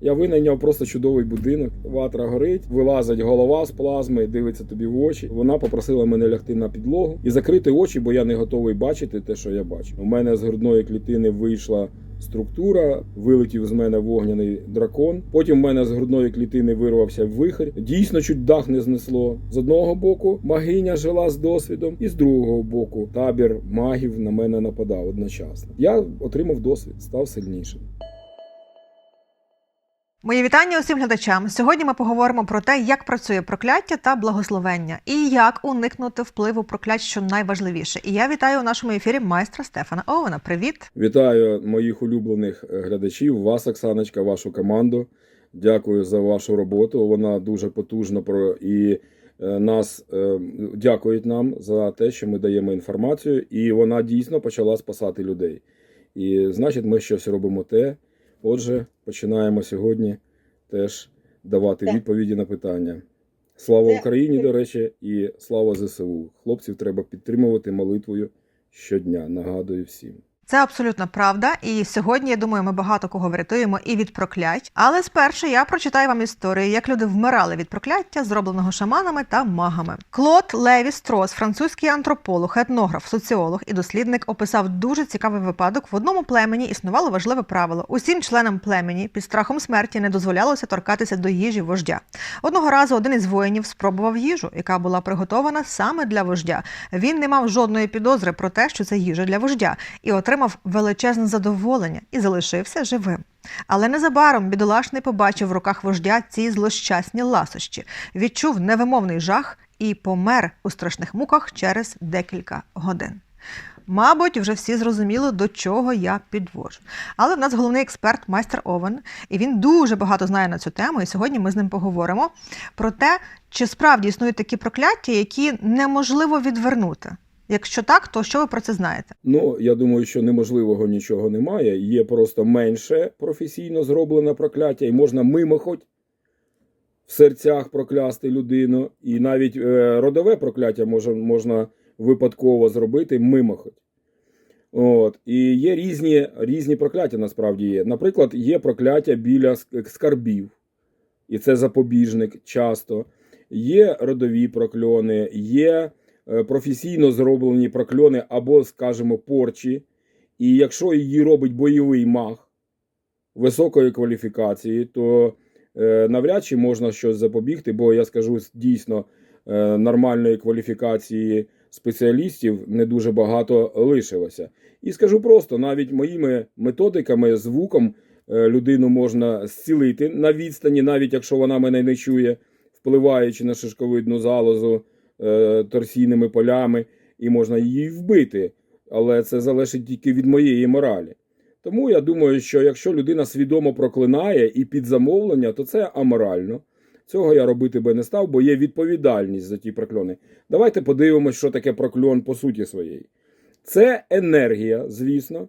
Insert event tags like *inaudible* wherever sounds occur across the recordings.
Я винайняв просто чудовий будинок. Ватра горить, вилазить голова з плазми, дивиться тобі в очі. Вона попросила мене лягти на підлогу і закрити очі, бо я не готовий бачити те, що я бачу. У мене з грудної клітини вийшла структура, вилетів з мене вогняний дракон. Потім в мене з грудної клітини вирвався вихрь. Дійсно, чуть дах не знесло. З одного боку магиня жила з досвідом, і з другого боку табір магів на мене нападав одночасно. Я отримав досвід, став сильнішим. Мої вітання усім глядачам. Сьогодні ми поговоримо про те, як працює прокляття та благословення, і як уникнути впливу проклять, що найважливіше. І я вітаю у нашому ефірі майстра Стефана Овена. Привіт! Вітаю моїх улюблених е, глядачів, вас, Оксаночка, вашу команду. Дякую за вашу роботу. Вона дуже потужна про і е, нас е, дякують нам за те, що ми даємо інформацію, і вона дійсно почала спасати людей. І значить, ми щось робимо те. Отже, починаємо сьогодні теж давати Так. відповіді на питання. Слава Україні, до речі, і слава ЗСУ. Хлопців треба підтримувати молитвою щодня. Нагадую всім. Це абсолютно правда. І сьогодні я думаю, ми багато кого врятуємо і від проклять. Але спершу я прочитаю вам історію, як люди вмирали від прокляття, зробленого шаманами та магами. Клод Леві Строс, французький антрополог, етнограф, соціолог і дослідник, описав дуже цікавий випадок. В одному племені існувало важливе правило: усім членам племені під страхом смерті не дозволялося торкатися до їжі вождя. Одного разу один із воїнів спробував їжу, яка була приготована саме для вождя. Він не мав жодної підозри про те, що це їжа для вождя, і отримав величезне задоволення і залишився живим. Але незабаром бідолашний побачив в руках вождя ці злощасні ласощі, відчув невимовний жах і помер у страшних муках через декілька годин. Мабуть, вже всі зрозуміли, до чого я підвожу. Але в нас головний експерт майстер Овен, і він дуже багато знає на цю тему. І сьогодні ми з ним поговоримо про те, чи справді існують такі прокляття, які неможливо відвернути. Якщо так, то що ви про це знаєте? Ну, я думаю, що неможливого нічого немає. Є просто менше професійно зроблене прокляття, і можна мимохоть в серцях проклясти людину. І навіть е, родове прокляття може, можна випадково зробити мимохоть. От. І є різні, різні прокляття насправді є. Наприклад, є прокляття біля скарбів, і це запобіжник часто. Є родові прокльони, є професійно зроблені прокльони або, скажімо, порчі. І якщо її робить бойовий маг високої кваліфікації, то е, навряд чи можна щось запобігти, бо я скажу дійсно е, нормальної кваліфікації спеціалістів не дуже багато лишилося. І скажу просто, навіть моїми методиками, звуком е, людину можна зцілити на відстані, навіть якщо вона мене не чує, впливаючи на шишковидну залозу е, торсійними полями, і можна її вбити. Але це залежить тільки від моєї моралі. Тому я думаю, що якщо людина свідомо проклинає і під замовлення, то це аморально. Цього я робити би не став, бо є відповідальність за ті прокльони. Давайте подивимось, що таке прокльон по суті своєї. Це енергія, звісно,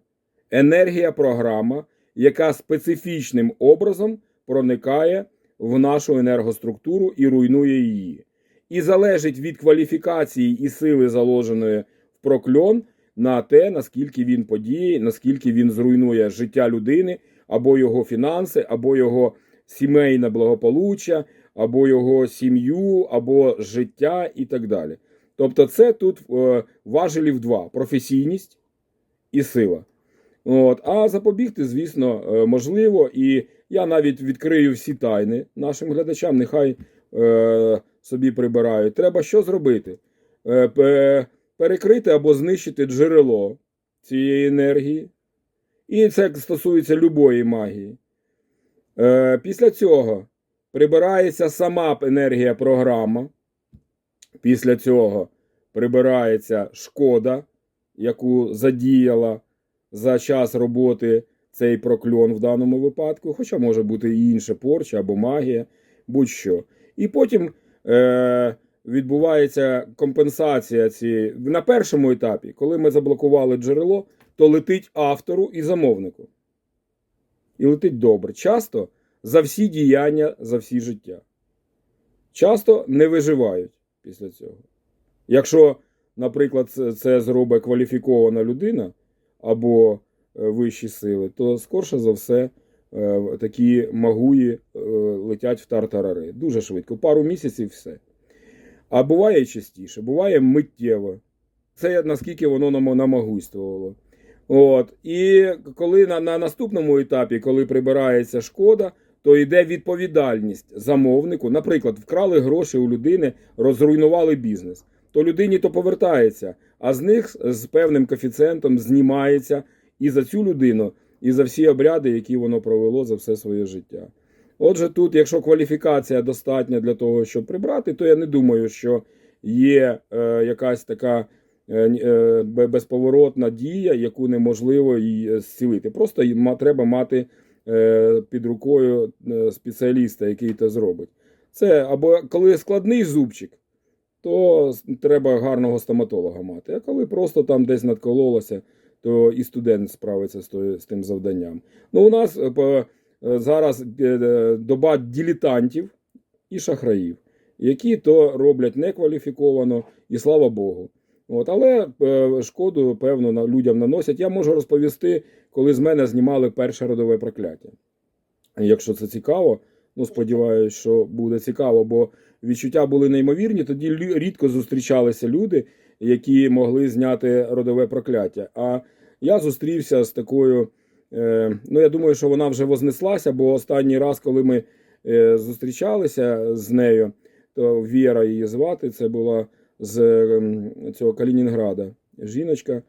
енергія програма, яка специфічним образом проникає в нашу енергоструктуру і руйнує її. І залежить від кваліфікації і сили, заложеної в прокльон, на те, наскільки він подіє, наскільки він зруйнує життя людини, або його фінанси, або його сімейне благополуччя, або його сім'ю, або життя і так далі. Тобто, це тут е, важелів два: професійність і сила. От. А запобігти, звісно, е, можливо. І я навіть відкрию всі тайни нашим глядачам, нехай е, собі прибирають. Треба що зробити? Е, пе- перекрити або знищити джерело цієї енергії. І це стосується любої магії. Е, після цього прибирається сама енергія програма. Після цього прибирається шкода, яку задіяла за час роботи цей прокльон в даному випадку, хоча може бути і інше порча або магія, будь-що. І потім е, відбувається компенсація цієї. На першому етапі, коли ми заблокували джерело, то летить автору і замовнику. І летить добре. Часто за всі діяння, за всі життя. Часто не виживають після цього. Якщо, наприклад, це, зробить кваліфікована людина або е, вищі сили, то скорше за все такі магуї е, летять в тартарари. Дуже швидко, пару місяців все. А буває частіше, буває миттєво. Це наскільки воно нам- намагуйствувало. От. І коли на, на наступному етапі, коли прибирається шкода, то йде відповідальність замовнику. Наприклад, вкрали гроші у людини, розруйнували бізнес. То людині то повертається, а з них з певним коефіцієнтом знімається і за цю людину, і за всі обряди, які воно провело за все своє життя. Отже, тут, якщо кваліфікація достатня для того, щоб прибрати, то я не думаю, що є е, якась така е, е, безповоротна дія, яку неможливо і е, зцілити. Просто треба мати е, під рукою е, спеціаліста, який це зробить. Це або коли складний зубчик, то треба гарного стоматолога мати. А коли просто там десь надкололося, то і студент справиться з, тим завданням. Ну, у нас е, е, зараз е, доба дилетантів і шахраїв, які то роблять некваліфіковано, і слава Богу. От, але шкоду, певно, людям наносять. Я можу розповісти, коли з мене знімали перше родове прокляття. Якщо це цікаво, ну сподіваюся, що буде цікаво, бо відчуття були неймовірні. Тоді рідко зустрічалися люди, які могли зняти родове прокляття. А я зустрівся з такою. Е, ну, я думаю, що вона вже вознеслася, бо останній раз, коли ми е, зустрічалися з нею, то Віра її звати, це була з ем, цього Калінінграда жіночка.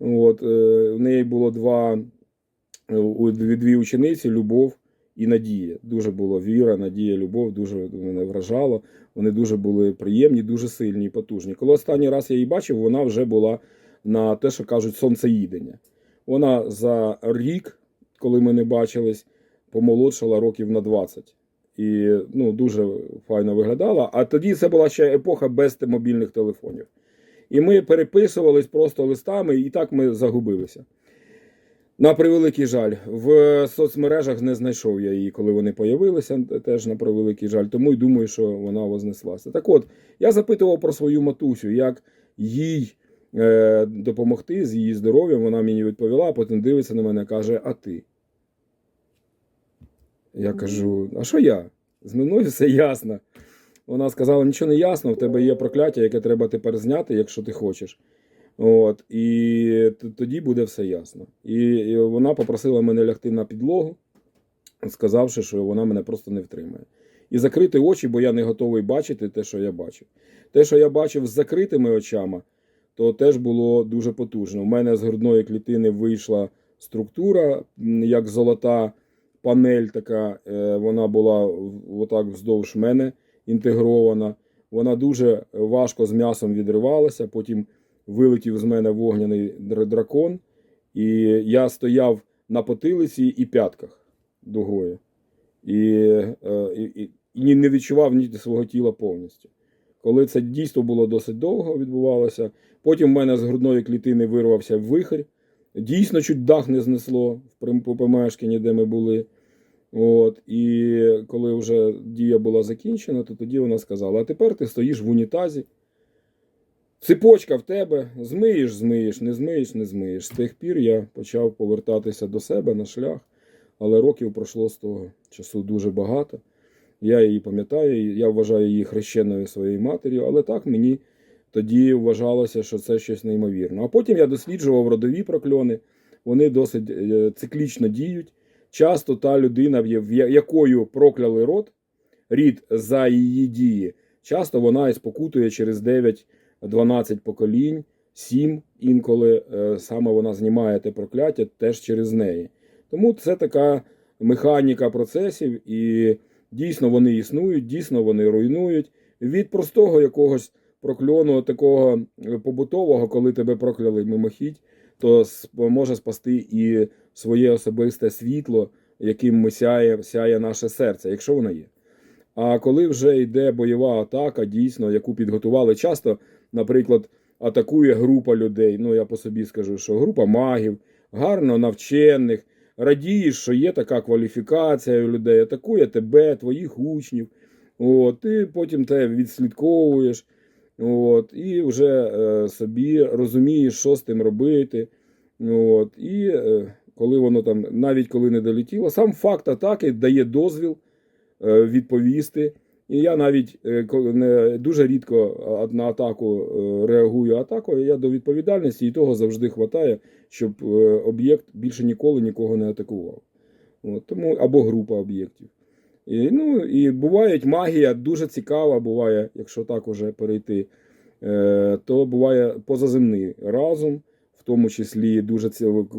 От, е, в неї було два дві учениці Любов і Надія. Дуже було віра, надія, любов, дуже мене вражало. Вони дуже були приємні, дуже сильні і потужні. Коли останній раз я її бачив, вона вже була на те, що кажуть, сонцеїдення. Вона за рік, коли ми не бачились, помолодшала років на 20. І ну, дуже файно виглядала. А тоді це була ще епоха без мобільних телефонів. І ми переписувались просто листами, і так ми загубилися. На превеликий жаль, в соцмережах не знайшов я її, коли вони появилися, теж на превеликий жаль. Тому й думаю, що вона вознеслася. Так от, я запитував про свою матусю, як їй е, допомогти з її здоров'ям. Вона мені відповіла, а потім дивиться на мене каже: А ти? Я кажу: а що я? З мною все ясно. Вона сказала: нічого не ясно, в тебе є прокляття, яке треба тепер зняти, якщо ти хочеш. От, і тоді буде все ясно. І, вона попросила мене лягти на підлогу, сказавши, що вона мене просто не втримає. І закрити очі, бо я не готовий бачити те, що я бачив. Те, що я бачив з закритими очами, то теж було дуже потужно. У мене з грудної клітини вийшла структура, як золота панель, така, е, вона була отак вздовж мене інтегрована. Вона дуже важко з м'ясом відривалася. Потім вилетів з мене вогняний дракон, і я стояв на потилиці і п'ятках дугою. І, е, і, і, і не відчував ні свого тіла повністю. Коли це дійство було досить довго, відбувалося. Потім в мене з грудної клітини вирвався вихрь. Дійсно, чуть дах не знесло в по помешканні, де ми були. От, і коли вже дія була закінчена, то тоді вона сказала: а тепер ти стоїш в унітазі. Цепочка в тебе, змиєш, змиєш, не змиєш, не змиєш. З тих пір я почав повертатися до себе на шлях, але років пройшло з того часу дуже багато. Я її пам'ятаю, я вважаю її хрещеною своєю матір'ю, але так мені тоді вважалося, що це щось неймовірне. А потім я досліджував родові прокльони, вони досить е, циклічно діють. Часто та людина, якою прокляли род, рід за її дії, часто вона і спокутує через 9-12 поколінь, 7 інколи е, саме вона знімає те прокляття теж через неї. Тому це така механіка процесів, і дійсно вони існують, дійсно вони руйнують. Від простого якогось прокльону, такого е, побутового, коли тебе прокляли мимохідь, то може спасти і своє особисте світло, яким сяє, сяє наше серце, якщо воно є. А коли вже йде бойова атака, дійсно, яку підготували часто, наприклад, атакує група людей. Ну, я по собі скажу, що група магів, гарно навчених, радієш, що є така кваліфікація у людей, атакує тебе, твоїх учнів. От, ти потім те відслідковуєш. От, і вже е, собі розумієш, що з тим робити. От, і е, коли воно там, навіть коли не долетіло, сам факт атаки дає дозвіл е, відповісти. І я навіть е, не дуже рідко на атаку е, реагую атакою. Я до відповідальності і того завжди вистачає, щоб е, об'єкт більше ніколи нікого не атакував. От, тому або група об'єктів. І, ну, і бувають магія дуже цікава, буває, якщо так уже перейти, то буває позаземний разум, в тому числі дуже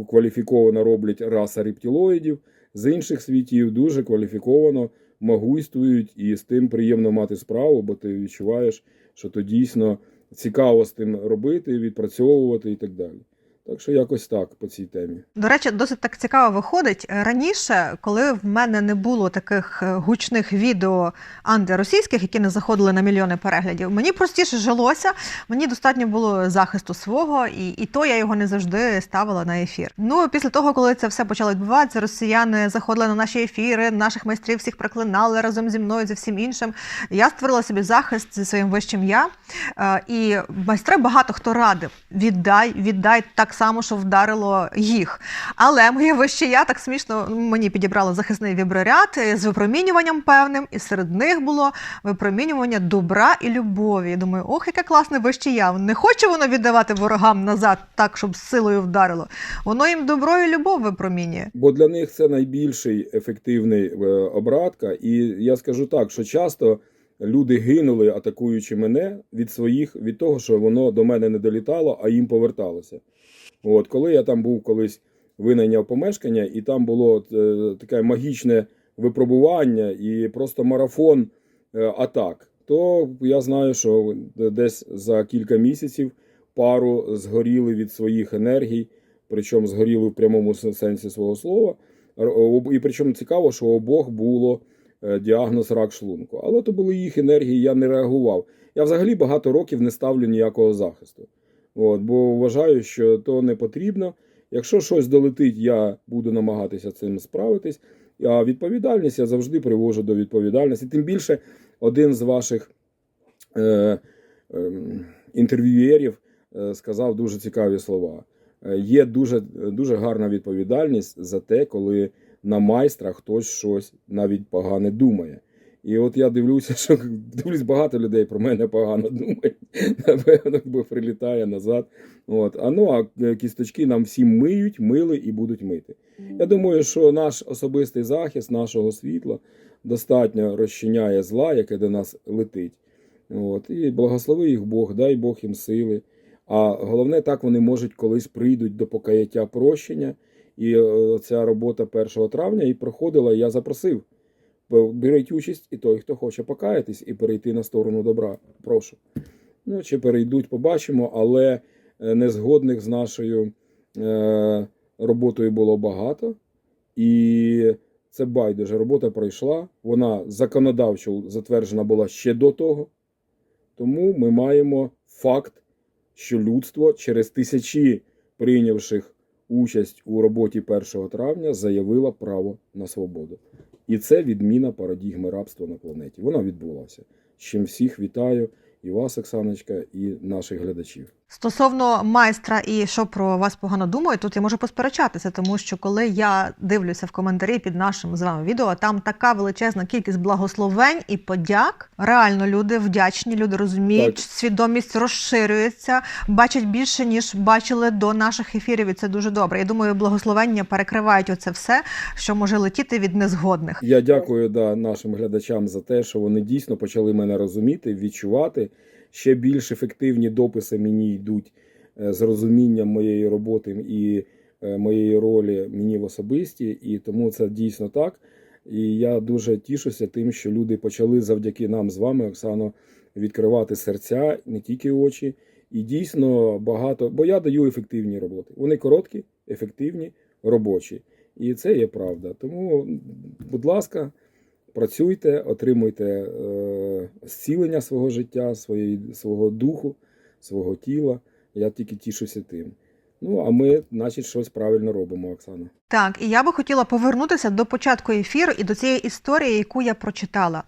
кваліфіковано роблять раса рептилоїдів, з інших світів дуже кваліфіковано магуйствують, і з тим приємно мати справу, бо ти відчуваєш, що то дійсно цікаво з тим робити, відпрацьовувати і так далі. Так що якось так по цій темі. До речі, досить так цікаво виходить. Раніше, коли в мене не було таких е, гучних відео антиросійських, які не заходили на мільйони переглядів, мені простіше жилося, мені достатньо було захисту свого, і, і то я його не завжди ставила на ефір. Ну після того, коли це все почало відбуватися, росіяни заходили на наші ефіри, наших майстрів всіх проклинали разом зі мною, зі всім іншим. Я створила собі захист зі своїм вищим я. Е, І майстри багато хто радив: віддай, віддай так само, що вдарило їх. Але моє вище я так смішно мені підібрало захисний віброряд е, з випромінюванням певним, і серед них було випромінювання добра і любові. Я думаю, ох, яке класне вище я. Не хоче воно віддавати ворогам назад, так щоб з силою вдарило. Воно їм добро і любов випромінює. Бо для них це найбільший ефективний е, обратка. І я скажу так, що часто люди гинули, атакуючи мене від своїх, від того, що воно до мене не долітало, а їм поверталося. От, коли я там був колись винайняв помешкання, і там було е, таке магічне випробування і просто марафон е, атак, то я знаю, що десь за кілька місяців пару згоріли від своїх енергій, причому згоріли в прямому сенсі свого слова. І причому цікаво, що у обох було е, діагноз рак шлунку. Але то були їх енергії, я не реагував. Я взагалі багато років не ставлю ніякого захисту. От, бо вважаю, що то не потрібно. Якщо щось долетить, я буду намагатися цим справитись. А відповідальність я завжди привожу до відповідальності. Тим більше один з ваших е, е, інтерв'юєрів сказав дуже цікаві слова. Е, Є дуже, дуже гарна відповідальність за те, коли на майстра хтось щось навіть погане думає. І от я дивлюся, що *laughs* дивлюсь, багато людей про мене погано думають. *laughs* Напевно, бо прилітає назад. От. А ну а е, кісточки нам всім миють, мили і будуть мити. Я думаю, що наш особистий захист нашого світла достатньо розчиняє зла, яке до нас летить. От. І благослови їх Бог, дай Бог їм сили. А головне, так вони можуть колись прийдуть до покаяття прощення. І е, ця робота 1 травня і проходила, і я запросив. Беріть участь і той, хто хоче покаятись і перейти на сторону добра. Прошу. Ну, чи перейдуть, побачимо, але е, незгодних з нашою е, роботою було багато. І це байдуже. Робота пройшла. Вона законодавчо затверджена була ще до того. Тому ми маємо факт, що людство через тисячі прийнявших участь у роботі 1 травня заявило право на свободу. І це відміна парадігми рабства на планеті. Вона відбулася. З чим всіх вітаю, і вас, Оксаночка, і наших глядачів. Стосовно майстра і що про вас погано думають, тут я можу посперечатися, тому що коли я дивлюся в коментарі під нашим з вами відео, там така величезна кількість благословень і подяк. Реально люди вдячні, люди розуміють, Так. свідомість розширюється, бачать більше ніж бачили до наших ефірів. І це дуже добре. Я думаю, благословення перекривають оце все, що може летіти від незгодних. Я дякую да, нашим глядачам за те, що вони дійсно почали мене розуміти, відчувати. Ще більш ефективні дописи мені йдуть е, з розумінням моєї роботи і е, моєї ролі мені в особисті, і тому це дійсно так. І я дуже тішуся тим, що люди почали завдяки нам з вами, Оксано, відкривати серця, не тільки очі. І дійсно багато, бо я даю ефективні роботи. Вони короткі, ефективні, робочі. І це є правда. Тому, будь ласка, працюйте, отримуйте е, зцілення свого життя, своєї, свого духу, свого тіла. Я тільки тішуся тим. Ну, а ми, значить, щось правильно робимо, Оксана. Так, і я би хотіла повернутися до початку ефіру і до цієї історії, яку я прочитала,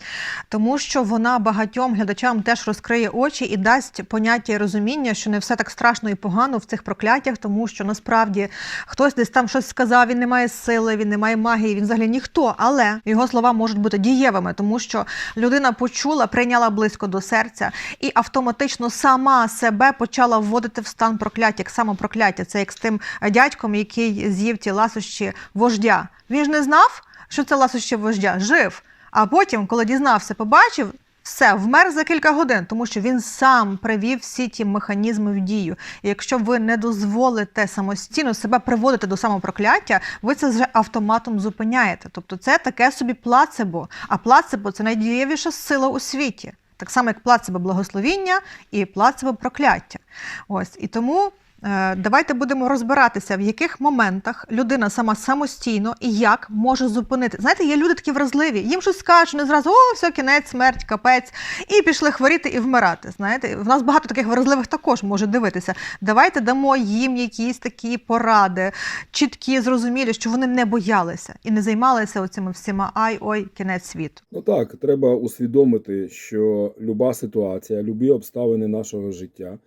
тому що вона багатьом глядачам теж розкриє очі і дасть поняття і розуміння, що не все так страшно і погано в цих прокляттях, тому що насправді хтось десь там щось сказав, він не має сили, він не має магії, він взагалі ніхто, але його слова можуть бути дієвими, тому що людина почула, прийняла близько до серця і автоматично сама себе почала вводити в стан прокляття, як самопрокляття. Це як з тим дядьком, який з'їв ті ласощі вождя. Він ж не знав, що це ласощі вождя, жив. А потім, коли дізнався, побачив. Все, вмер за кілька годин, тому що він сам привів всі ті механізми в дію. І якщо ви не дозволите самостійно себе приводити до самопрокляття, ви це вже автоматом зупиняєте. Тобто це таке собі плацебо. А плацебо це найдієвіша сила у світі. Так само, як плацебо благословіння і плацебо прокляття. Ось і тому. Е, Давайте будемо розбиратися, в яких моментах людина сама самостійно і як може зупинити. Знаєте, є люди такі вразливі, їм щось скажуть, вони зразу о, все, кінець, смерть, капець, і пішли хворіти і вмирати. Знаєте, в нас багато таких вразливих також може дивитися. Давайте дамо їм якісь такі поради, чіткі, зрозумілі, що вони не боялися і не займалися оцими всіма ай, ой, кінець світу. Ну так, треба усвідомити, що люба ситуація, любі обставини нашого життя,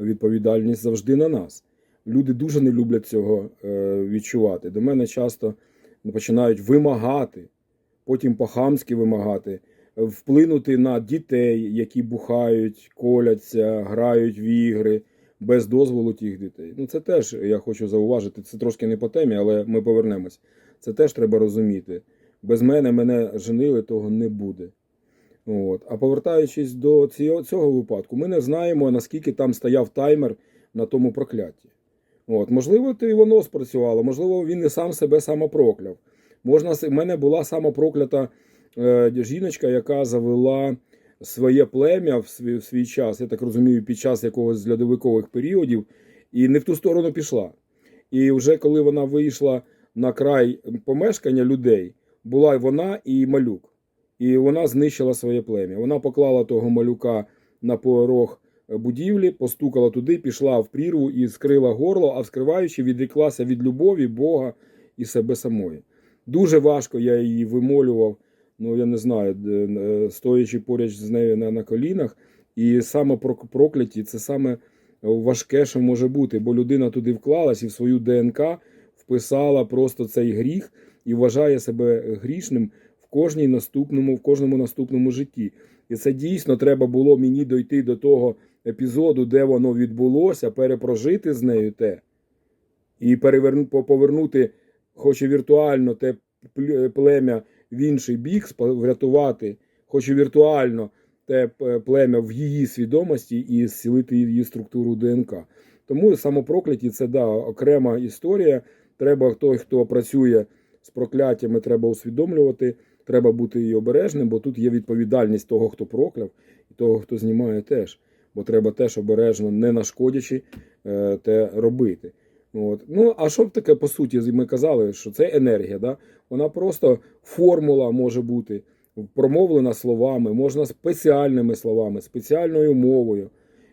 відповідальність завжди на нас. Люди дуже не люблять цього е, відчувати. До мене часто починають вимагати, потім по-хамськи вимагати, вплинути на дітей, які бухають, коляться, грають в ігри без дозволу тих дітей. Ну це теж я хочу зауважити. Це трошки не по темі, але ми повернемось. Це теж треба розуміти. Без мене мене женили, того не буде. От. А повертаючись до цього, випадку, ми не знаємо, наскільки там стояв таймер на тому проклятті. От. Можливо, то воно спрацювало, можливо, він і сам себе самопрокляв. Можна, в мене була самопроклята е, жіночка, яка завела своє плем'я в свій, в свій час, я так розумію, під час якогось з льодовикових періодів, і не в ту сторону пішла. І вже коли вона вийшла на край помешкання людей, була вона і малюк. І вона знищила своє плем'я. Вона поклала того малюка на порог будівлі, постукала туди, пішла в прірву і скрила горло, а вскриваючи, відріклася від любові, Бога і себе самої. Дуже важко я її вимолював, ну я не знаю, е, стоячи поряд з нею на, на колінах. І саме прок- прокляті це саме важке, що може бути, бо людина туди вклалась і в свою ДНК вписала просто цей гріх і вважає себе грішним кожній наступному, в кожному наступному житті. І це дійсно треба було мені дойти до того епізоду, де воно відбулося, перепрожити з нею те, і повернути, хоч і віртуально, те плем'я в інший бік, врятувати, хоч і віртуально те плем'я в її свідомості і зцілити її структуру ДНК. Тому самопрокляті це да, окрема історія. Треба той, хто працює з прокляттями, треба усвідомлювати, треба бути і обережним, бо тут є відповідальність того, хто прокляв, і того, хто знімає теж. Бо треба теж обережно, не нашкодячи, е, те робити. От. Ну, а що б таке, по суті, ми казали, що це енергія, да? вона просто формула може бути промовлена словами, можна спеціальними словами, спеціальною мовою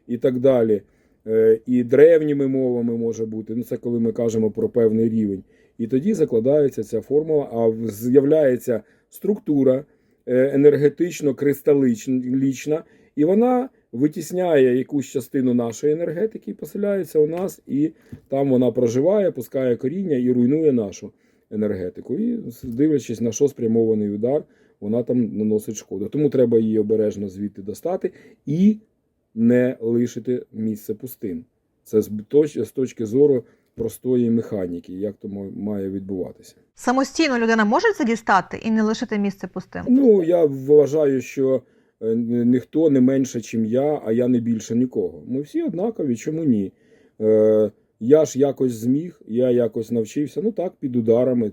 і так далі. Е, І древніми мовами може бути. Ну, це коли ми кажемо про певний рівень. І тоді закладається ця формула, а з'являється структура е, енергетично-кристалічна, і вона витісняє якусь частину нашої енергетики, і поселяється у нас, і там вона проживає, пускає коріння і руйнує нашу енергетику. І дивлячись на що спрямований удар, вона там наносить шкоду. Тому треба її обережно звідти достати і не лишити місце пустим. Це з точки зору простої механіки, як то має відбуватися. Самостійно людина може це дістати і не лишити місце пустим. Ну, я вважаю, що е, ніхто не менше, чим я, а я не більше нікого. Ми всі однакові, чому ні? Е, я ж якось зміг, я якось навчився. Ну так, під ударами.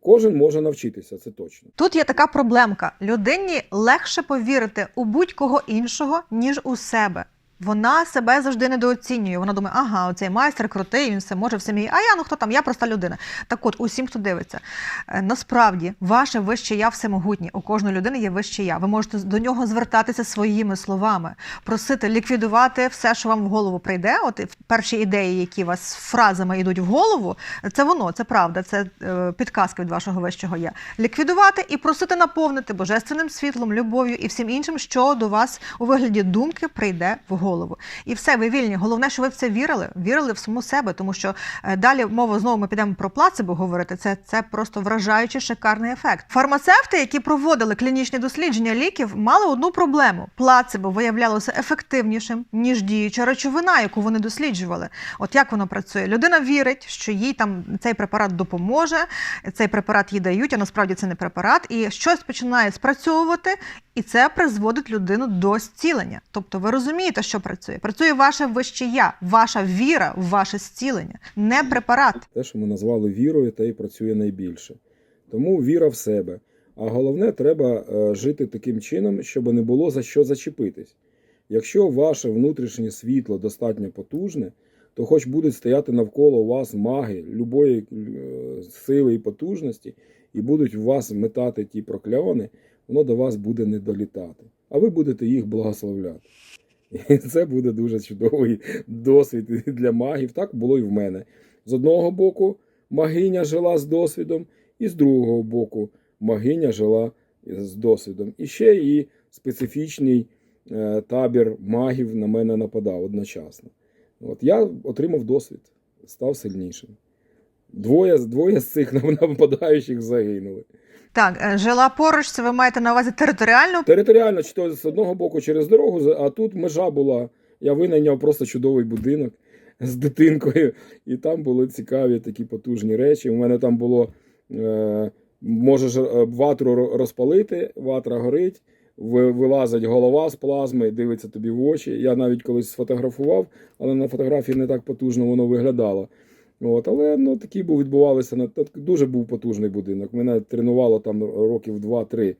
Кожен може навчитися, це точно. Тут є така проблемка: людині легше повірити у будь-кого іншого, ніж у себе. Вона себе завжди недооцінює. Вона думає, ага, оцей майстер крутий, він все може, все мій. А я ну хто там? Я проста людина. Так от, усім, хто дивиться, е, насправді ваше вище я всемогутнє. У кожної людини є вище я. Ви можете до нього звертатися своїми словами, просити ліквідувати все, що вам в голову прийде. От перші ідеї, які вас фразами йдуть в голову, це воно, це правда, це е, підказка від вашого вищого я. Ліквідувати і просити наповнити божественним світлом, любов'ю і всім іншим, що до вас у вигляді думки прийде в голову. І все, ви вільні. Головне, що ви в це вірили, вірили в саму себе, тому що е, далі мова знову ми підемо про плацебо говорити. Це, це просто вражаючий шикарний ефект. Фармацевти, які проводили клінічні дослідження ліків, мали одну проблему: плацебо виявлялося ефективнішим ніж діюча речовина, яку вони досліджували. От як воно працює? Людина вірить, що їй там цей препарат допоможе, цей препарат їй дають, а насправді це не препарат, і щось починає спрацьовувати, і це призводить людину до зцілення. Тобто, ви розумієте, що працює? Працює ваше вище я, ваша віра в ваше зцілення, не препарат. Те, що ми назвали вірою, те й працює найбільше. Тому віра в себе. А головне, треба е, жити таким чином, щоб не було за що зачепитись. Якщо ваше внутрішнє світло достатньо потужне, то хоч будуть стояти навколо вас маги любої е, сили і потужності, і будуть в вас метати ті прокльони, воно до вас буде не долітати. А ви будете їх благословляти. І це буде дуже чудовий досвід для магів. Так було і в мене. З одного боку, магиня жила з досвідом, і з другого боку, магиня жила з досвідом. І ще і специфічний е, табір магів на мене нападав одночасно. От я отримав досвід, став сильнішим. Двоє, двоє з цих *laughs* нападаючих загинули. Так, е, жила поруч, це ви маєте на увазі територіальну Територіально, чи то з одного боку через дорогу, а тут межа була. Я винайняв просто чудовий будинок з дитинкою, і там були цікаві такі потужні речі. У мене там було е, можеш е, ватру розпалити, ватра горить, вилазить голова з плазми, дивиться тобі в очі. Я навіть колись сфотографував, але на фотографії не так потужно воно виглядало. От, але ну, такі був відбувалися на дуже був потужний будинок. Мене тренувало там років 2-3.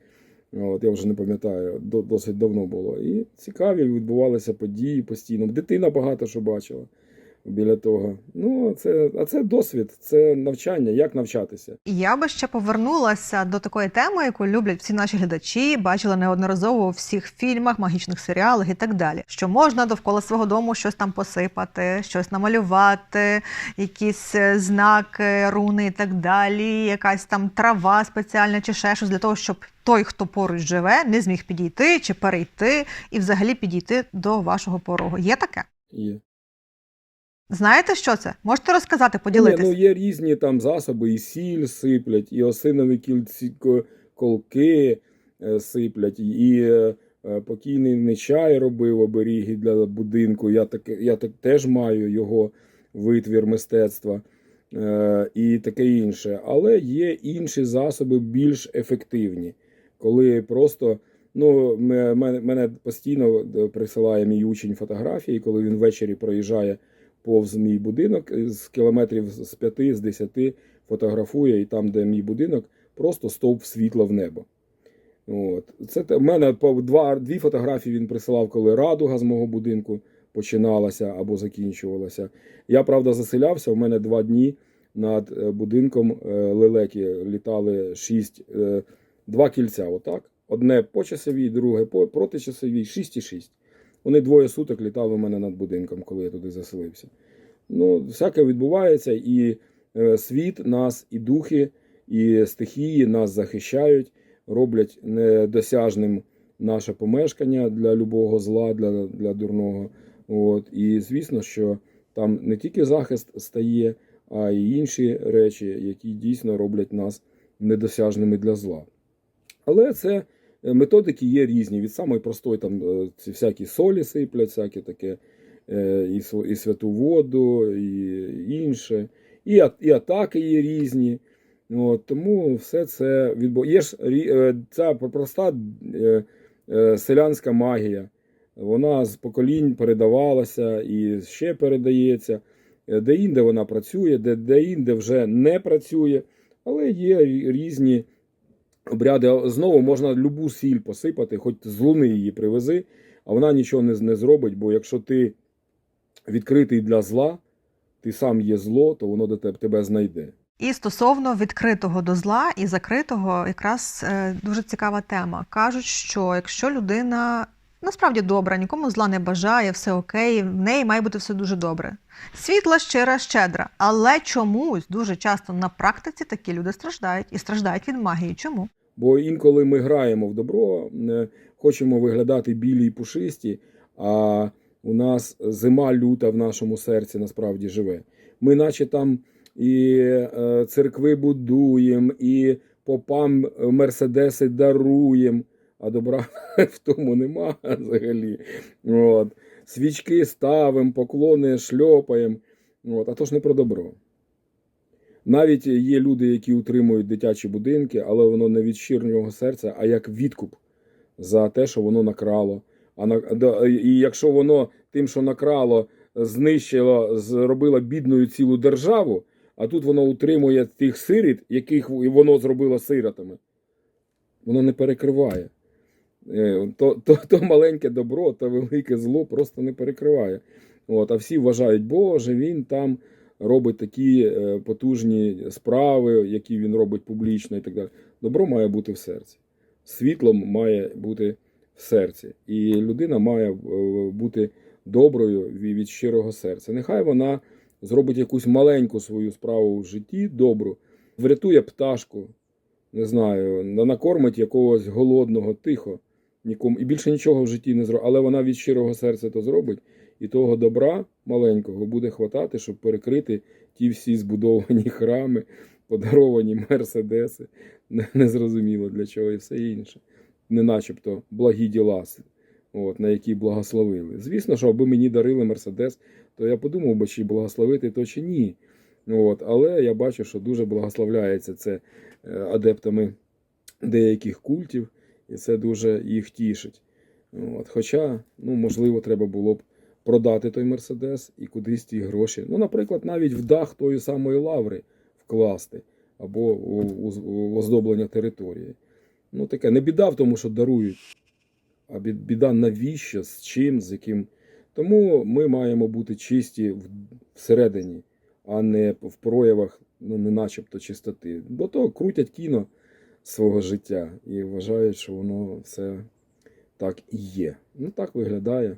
От, я вже не пам'ятаю, до- досить давно було. І цікаві відбувалися події постійно. Дитина багато що бачила біля того. Ну, це, а це досвід, це навчання, як навчатися. Я би ще повернулася до такої теми, яку люблять всі наші глядачі, бачили неодноразово у всіх фільмах, магічних серіалах і так далі. Що можна довкола свого дому щось там посипати, щось намалювати, якісь е, знаки, руни і так далі, якась там трава спеціальна чи ще щось для того, щоб той, хто поруч живе, не зміг підійти чи перейти і взагалі підійти до вашого порогу. Є таке? Є. Знаєте, що це? Можете розказати, поділитися? Ну, є різні там засоби, і сіль сиплять, і осинові кільці, колки е, сиплять, і е, е, покійний Нечай робив оберіги для будинку. Я так, я так теж маю його витвір мистецтва і таке інше. Але є інші засоби більш ефективні, коли просто. Ну, мене, постійно присилає мій учень фотографії, коли він ввечері проїжджає повз мій будинок з кілометрів з 5, з 10 фотографує, і там, де мій будинок, просто стовп світла в небо. От. Це в мене два, дві фотографії він присилав, коли радуга з мого будинку починалася або закінчувалася. Я, правда, заселявся. У мене два дні над е, будинком е, лелеки літали шість, е, два кільця. Отак. Одне по часовій, друге по протичасовій, 6 і 6. Вони двоє суток літали у мене над будинком, коли я туди заселився. Ну, всяке відбувається, і е, світ нас, і духи, і стихії нас захищають, роблять недосяжним наше помешкання для любого зла, для, для дурного. От. І звісно, що там не тільки захист стає, а й інші речі, які дійсно роблять нас недосяжними для зла. Але це методики є різні. Від самої простої там е, ці всякі солі сиплять, всякі таке, е, і, і святу воду, і інше. І, і атаки є різні. От, тому все це відбу... Є ж е, ця проста е, е, селянська магія. Вона з поколінь передавалася і ще передається. Е, Де-інде вона працює, де- де-інде вже не працює, але є різні обряди. Знову можна любу сіль посипати, хоч з луни її привези, а вона нічого не, не зробить, бо якщо ти відкритий для зла, ти сам є зло, то воно до тебе, тебе знайде. І стосовно відкритого до зла і закритого, якраз е, дуже цікава тема. Кажуть, що якщо людина насправді добра, нікому зла не бажає, все окей, в неї має бути все дуже добре. Світла, щира, щедра. Але чомусь дуже часто на практиці такі люди страждають і страждають від магії. Чому? Бо інколи ми граємо в добро, е, хочемо виглядати білі і пушисті, а у нас зима люта в нашому серці насправді живе. Ми, наче там і е, церкви будуємо, і попам мерседеси даруємо, а добра *laughs* в тому нема взагалі. От. Свічки ставимо, поклони шльопаємо. От. А то ж не про добро. Навіть є люди, які утримують дитячі будинки, але воно не від щирого серця, а як відкуп за те, що воно накрало. А на і якщо воно тим, що накрало, знищило, зробило бідною цілу державу, а тут воно утримує тих сиріт, яких воно зробило сиротами, воно не перекриває. Е, То, то, то маленьке добро, то велике зло просто не перекриває. От, а всі вважають, Боже, він там робить такі е, потужні справи, які він робить публічно і так далі. Добро має бути в серці. Світло має бути в серці. І людина має е, бути доброю ві- від щирого серця. Нехай вона зробить якусь маленьку свою справу в житті, добру, врятує пташку, не знаю, на- накормить якогось голодного, тихо, нікому, і більше нічого в житті не зробить, але вона від щирого серця то зробить. І того добра маленького буде хватати, щоб перекрити ті всі збудовані *laughs* храми, подаровані мерседеси. Незрозуміло для чого і все інше. Не начебто благі діла, от, на які благословили. Звісно, що аби мені дарили мерседес, то я подумав би, чи благословити то чи ні. От, але я бачу, що дуже благословляється це е, адептами деяких культів, і це дуже їх тішить. От, хоча, ну, можливо, треба було б продати той Мерседес і кудись ті гроші. Ну, наприклад, навіть в дах тої самої лаври вкласти або у оздоблення території. Ну, таке не біда в тому, що дарують, а біда навіщо, з чим, з яким. Тому ми маємо бути чисті в- всередині, а не в проявах, ну, не начебто чистоти. Бо то крутять кіно свого життя і вважають, що воно все так і є. Ну, так виглядає.